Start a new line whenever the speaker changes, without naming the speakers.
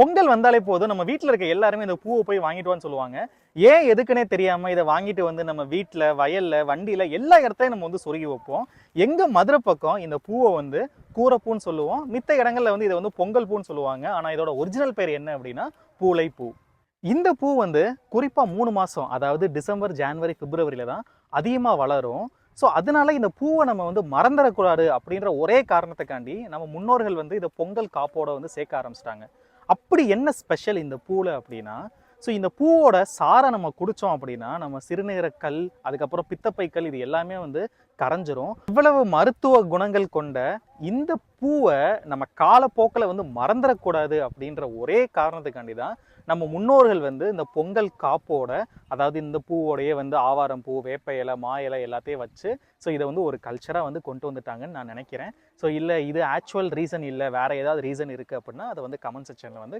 பொங்கல் வந்தாலே போதும். நம்ம வீட்டில் இருக்க எல்லாருமே இந்த பூவை போய் வாங்கிட்டு வான்னு சொல்லுவாங்க. ஏன் எதுக்குன்னே தெரியாமல் இதை வாங்கிட்டு வந்து நம்ம வீட்டில் வயலில் வண்டியில் எல்லா இடத்தையும் நம்ம வந்து சொருகி வைப்போம். எங்கள் மதுரை பக்கம் இந்த பூவை வந்து கூரப்பூன்னு சொல்லுவோம். மித்த இடங்களில் வந்து இதை வந்து பொங்கல் பூன்னு சொல்லுவாங்க. ஆனால் இதோட ஒரிஜினல் பேர் என்ன அப்படின்னா பூளை பூ இந்த பூ வந்து குறிப்பாக மூணு மாதம் அதாவது டிசம்பர் ஜான்வரி பிப்ரவரியில் தான் அதிகமாக வளரும். ஸோ அதனால இந்த பூவை நம்ம வந்து மறந்துடக்கூடாது அப்படின்ற ஒரே காரணத்துக்காண்டி நம்ம முன்னோர்கள் வந்து இதை பொங்கல் காப்போட வந்து சேர்க்க ஆரம்பிச்சிட்டாங்க. அப்படி என்ன ஸ்பெஷல் இந்த பூவில் அப்படின்னா ஸோ இந்த பூவோட சாரை நம்ம குடித்தோம் அப்படின்னா நம்ம சிறுநீரக்கல் அதுக்கப்புறம் பித்தப்பைக்கல் இது எல்லாமே வந்து கரைஞ்சிரும். இவ்வளவு மருத்துவ குணங்கள் கொண்ட இந்த பூவை நம்ம காலப்போக்கில் வந்து மறந்துடக்கூடாது அப்படின்ற ஒரே காரணத்துக்காண்டி தான் நம்ம முன்னோர்கள் வந்து இந்த பொங்கல் காப்போட அதாவது இந்த பூவோடையே வந்து ஆவாரம் பூ வேப்ப இலை மா இலை எல்லாத்தையும் வச்சு ஸோ இதை வந்து ஒரு கல்ச்சராக வந்து கொண்டு வந்துட்டாங்கன்னு நான் நினைக்கிறேன். ஸோ இல்லை இது ஆக்சுவல் ரீசன் இல்லை வேறு ஏதாவது ரீசன் இருக்குது அப்படின்னா அதை வந்து கமெண்ட் செக்ஷனில் வந்து